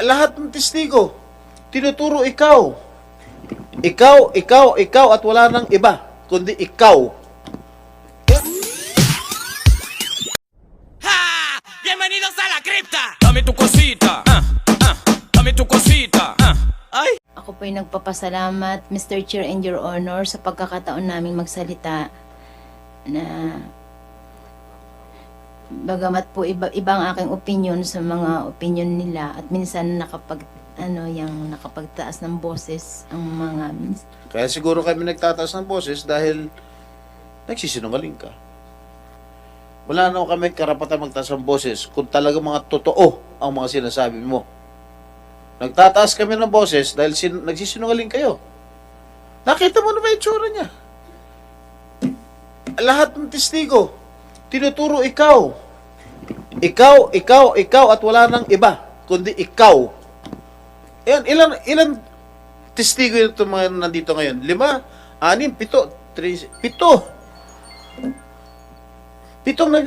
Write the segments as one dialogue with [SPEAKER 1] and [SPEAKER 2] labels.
[SPEAKER 1] lahat ng testigo, tinuturo ikaw. Ikaw, ikaw, ikaw at wala nang iba, kundi ikaw.
[SPEAKER 2] ¡Ja! ¡Bienvenidos a la cripta! Dame tu cosita, ah, ah, dame tu cosita, ah. Ay,
[SPEAKER 3] Ako po'y nagpapasalamat, Mr. Chair and Your Honor, sa pagkakataon naming magsalita na bagamat po iba, ibang aking opinion sa mga opinion nila at minsan nakapag ano yung nakapagtaas ng boses ang mga
[SPEAKER 1] Kaya siguro kami nagtataas ng boses dahil nagsisinungaling ka. Wala na kami karapatan magtaas ng boses kung talaga mga totoo ang mga sinasabi mo. Nagtataas kami ng boses dahil sin- nagsisinungaling kayo. Nakita mo na ba yung tsura niya? Lahat ng testigo, tinuturo ikaw. Ikaw, ikaw, ikaw at wala nang iba, kundi ikaw. Yan, ilan, ilan testigo ito mga nandito ngayon? Lima, anim, pito, tris, pito. Pitong nag,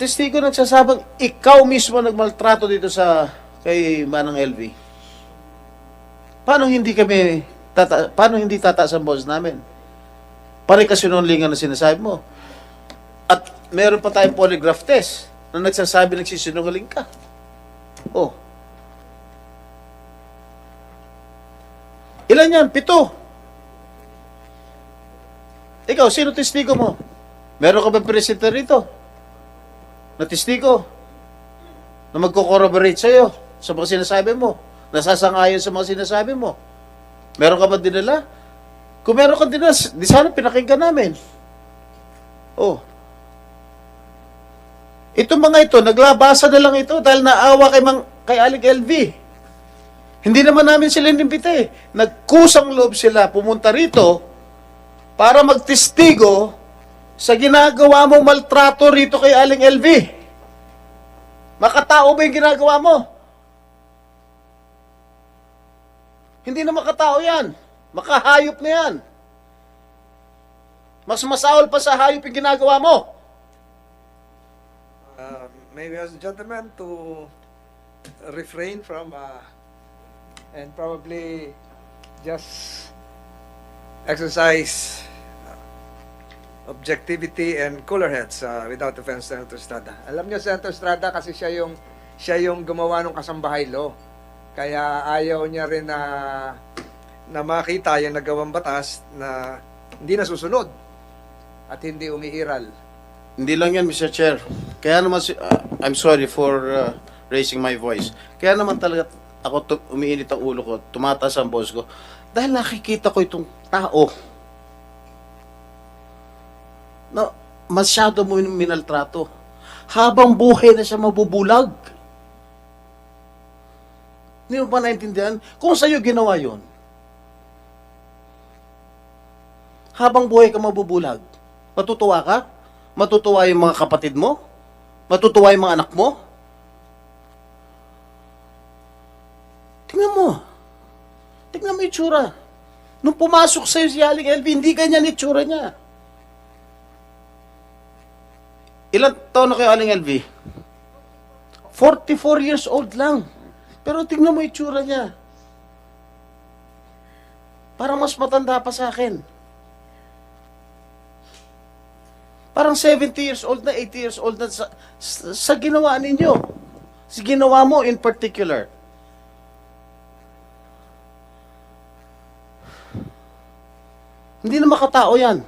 [SPEAKER 1] testigo nagsasabang ikaw mismo nagmaltrato dito sa kay Manang LV. Paano hindi kami tata, paano hindi tataas ang boses namin? Pare kasinungalingan na sinasabi mo. Meron pa tayong polygraph test na nagsasabi nagsisinungaling ka. Oh. Ilan yan? Pito. Ikaw, sino testigo mo? Meron ka ba presenter rito? Na testigo? Na magko-corroborate sa'yo sa mga sinasabi mo? Nasasangayon sa mga sinasabi mo? Meron ka ba dinala? Kung meron ka dinala, di sana pinakinggan namin. Oh. Itong mga ito, naglabasa na lang ito dahil naawa kay, Mang, kay Aling LV. Hindi naman namin sila inimbita. Nagkusang loob sila pumunta rito para magtestigo sa ginagawa mong maltrato rito kay Aling LV. Makatao ba yung ginagawa mo? Hindi na makatao yan. Makahayop na yan. Mas masawal pa sa hayop yung ginagawa mo.
[SPEAKER 4] May we ask the gentleman to refrain from uh, and probably just exercise uh, objectivity and cooler heads uh, without offense to Senator Estrada. Alam niyo Senator Estrada kasi siya yung siya yung gumawa ng kasambahay law. Kaya ayaw niya rin na na makita yung nagawang batas na hindi nasusunod at hindi umiiral.
[SPEAKER 1] Hindi lang yan, Mr. Chair. Kaya naman, si- uh, I'm sorry for uh, raising my voice. Kaya naman talaga ako tu- umiinit ang ulo ko, tumataas ang boss ko. Dahil nakikita ko itong tao na masyado mo minaltrato. Habang buhay na siya mabubulag. Hindi mo ba naintindihan? Kung sa'yo ginawa yon habang buhay ka mabubulag, matutuwa ka? Matutuwa yung mga kapatid mo? Matutuwa yung mga anak mo? Tingnan mo. Tingnan mo yung itsura. Nung pumasok sa'yo si Aling LV, hindi ganyan itsura niya. Ilan taon na kayo Aling LV? 44 years old lang. Pero tingnan mo yung itsura niya. Parang mas matanda pa sa akin. Parang 70 years old na, 80 years old na sa, sa, sa ginawa ninyo. Sa ginawa mo in particular. Hindi na makatao yan.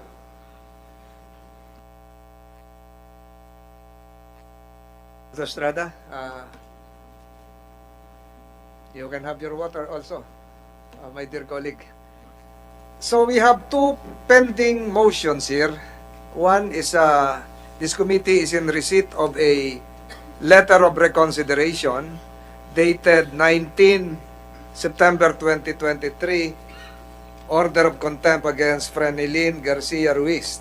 [SPEAKER 4] Mr. Estrada, uh, you can have your water also, uh, my dear colleague. So we have two pending motions here. One is uh, this committee is in receipt of a letter of reconsideration dated 19 September 2023, order of contempt against Frenilyn Garcia Ruiz.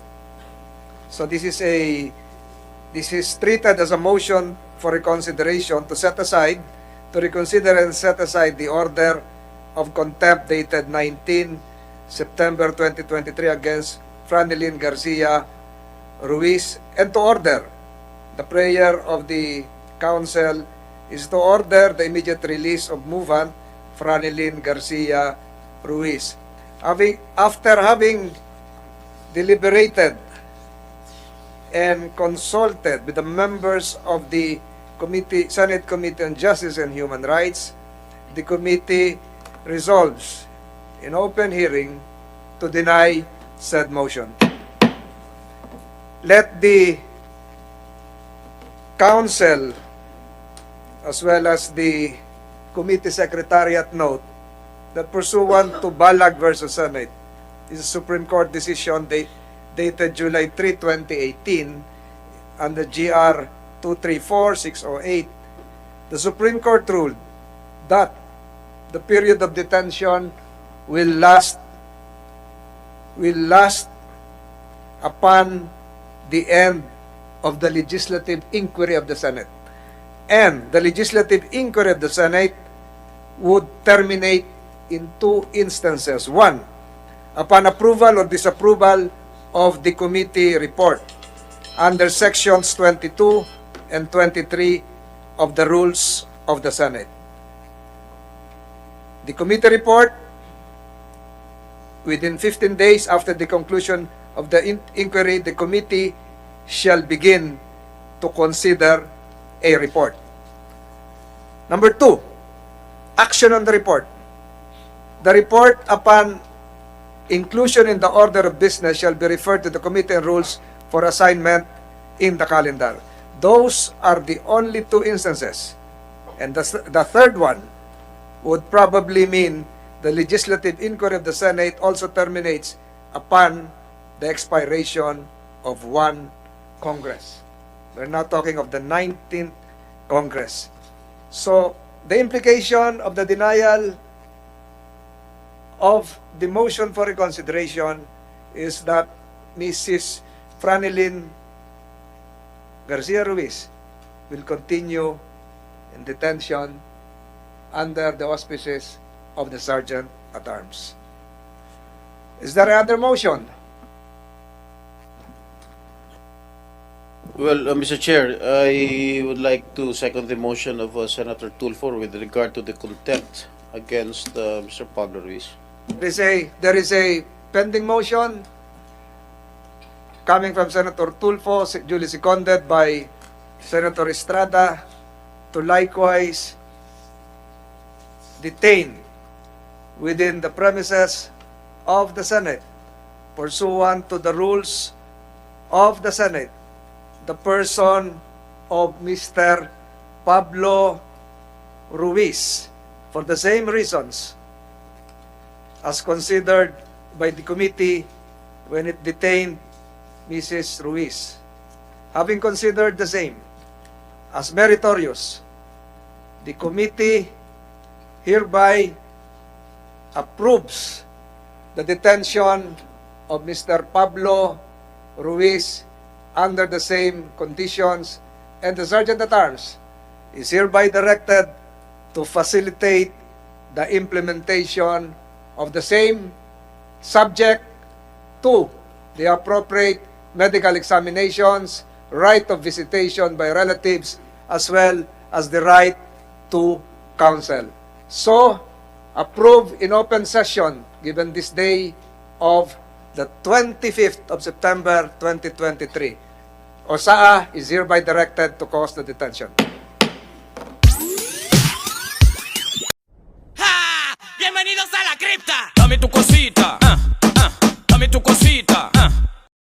[SPEAKER 4] So this is a This is treated as a motion for reconsideration to set aside, to reconsider and set aside the order of contempt dated 19 September 2023 against Franelin Garcia Ruiz and to order the prayer of the council is to order the immediate release of movant Franelin Garcia Ruiz. Having, after having deliberated and consulted with the members of the committee, Senate Committee on Justice and Human Rights, the committee resolves in open hearing to deny said motion. Let the council as well as the committee secretariat note that pursuant to Balag versus Senate is a Supreme Court decision date, dated July 3, 2018 under GR 234608 the Supreme Court ruled that the period of detention will last will last upon the end of the legislative inquiry of the Senate. And the legislative inquiry of the Senate would terminate in two instances. One, upon approval or disapproval of the committee report under sections 22 and 23 of the rules of the Senate. The committee report within 15 days after the conclusion of the in- inquiry, the committee shall begin to consider a report. Number two, action on the report. The report upon inclusion in the order of business shall be referred to the committee on rules for assignment in the calendar. Those are the only two instances. And the, the third one would probably mean the legislative inquiry of the Senate also terminates upon the expiration of one Congress. We're now talking of the 19th Congress. So, the implication of the denial of the motion for reconsideration is that Mrs. Franelin Garcia Ruiz will continue in detention under the auspices of the Sergeant at Arms. Is there another motion?
[SPEAKER 1] Well, uh, Mr. Chair, I would like to second the motion of uh, Senator Tulfo with regard to the contempt against uh, Mr. Pablo Ruiz.
[SPEAKER 4] There is a, there is a pending motion coming from Senator Tulfo, duly seconded by Senator Estrada, to likewise detain within the premises of the Senate pursuant to the rules of the Senate the person of Mr. Pablo Ruiz for the same reasons as considered by the committee when it detained Mrs. Ruiz. Having considered the same as meritorious, the committee hereby approves the detention of Mr. Pablo Ruiz under the same conditions and the Sergeant at Arms is hereby directed to facilitate the implementation of the same subject to the appropriate medical examinations, right of visitation by relatives, as well as the right to counsel. So, approve in open session given this day of the 25th of September 2023. OSAA is hereby directed to cause the detention.